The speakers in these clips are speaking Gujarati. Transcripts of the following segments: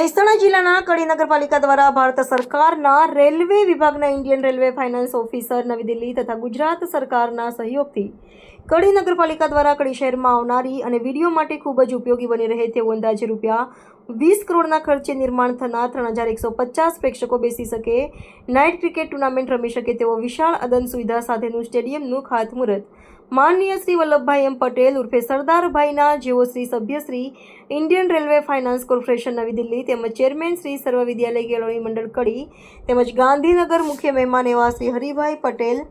મહેસાણા જિલ્લાના કડી નગરપાલિકા દ્વારા ભારત સરકારના રેલવે વિભાગના ઇન્ડિયન રેલવે ફાઇનાન્સ ઓફિસર નવી દિલ્હી તથા ગુજરાત સરકારના સહયોગથી કડી નગરપાલિકા દ્વારા કડી શહેરમાં આવનારી અને વીડિયો માટે ખૂબ જ ઉપયોગી બની રહે તેવો અંદાજે રૂપિયા વીસ કરોડના ખર્ચે નિર્માણ થનાર ત્રણ હજાર એકસો પચાસ પ્રેક્ષકો બેસી શકે. નાઇટ ક્રિકેટ ટુર્નામેન્ટ રમી શકે તેવો વિશાળ અદન સુવિધા સાથેનું સ્ટેડિયમનું ખાતમુહૂર્ત. માનનીય શ્રી વલ્લભભાઈ એમ પટેલ ઉર્ફે સરદારભાઈના જેઓ શ્રી સભ્ય Shri Indian railway finance corporation નવી દિલ્હી તેમજ ચેરમેન શ્રી સર્વ વિદ્યાલય કેળવણી મંડળ કડી તેમજ ગાંધીનગર મુખ્ય મહેમાન એવા શ્રી હરિભાઈ પટેલ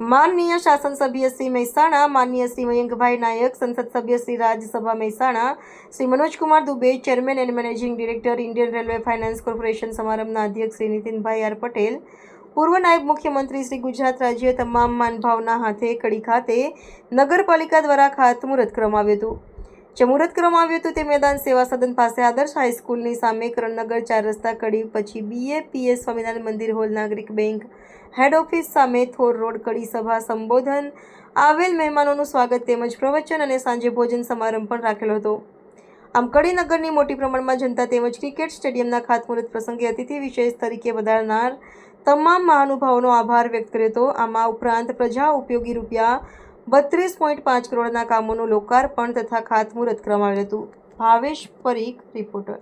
માનનીય શાસન સભ્ય શ્રી મહેસાણા, માનનીય શ્રી મયંકભાઈ નાયક, સંસદ સભ્ય Shri Rajya Sabha Mehsana, Shri Manojkumar Dubey, chairman and managing director, Indian railway finance corporation સમારંભના અધ્યક્ષ શ્રી નીતિનભાઈ આર પટેલ, પૂર્વ નાયબ મુખ્યમંત્રી શ્રી ગુજરાત રાજ્ય તમામ માનભાવના હાથે કડી ખાતે નગરપાલિકા દ્વારા ખાતમુહૂર્ત કરવામાં આવ્યું હતું. જે મુહૂર્ત કરવામાં આવ્યું હતું, તે મેદાન સેવા સદન પાસે આદર્શ હાઈસ્કૂલની સામે કરણનગર ચાર રસ્તા કડી પછી બીએ પીએસ સ્વામિનારાયણ મંદિર હોલ નાગરિક બેંક હેડ ઓફિસ સામે થોર રોડ કડી સભા સંબોધન. આવેલ મહેમાનોનું સ્વાગત તેમજ પ્રવચન અને સાંજે ભોજન સમારંભ પણ રાખેલો હતો. આમ કડીનગરની મોટી પ્રમાણમાં જનતા તેમજ ક્રિકેટ સ્ટેડિયમના ખાતમુહૂર્ત પ્રસંગે અતિથિ વિશેષ તરીકે વધારનાર તમામ મહાનુભાવોનો આભાર વ્યક્ત કર્યો હતો. આમાં ઉપરાંત પ્રજા ઉપયોગી રૂપિયા બત્રીસ પોઈન્ટ પાંચ કરોડના કામોનું લોકાર્પણ તથા ખાતમુહૂર્ત કરવામાં આવ્યું હતું. ભાવેશ પરીખ રિપોર્ટર.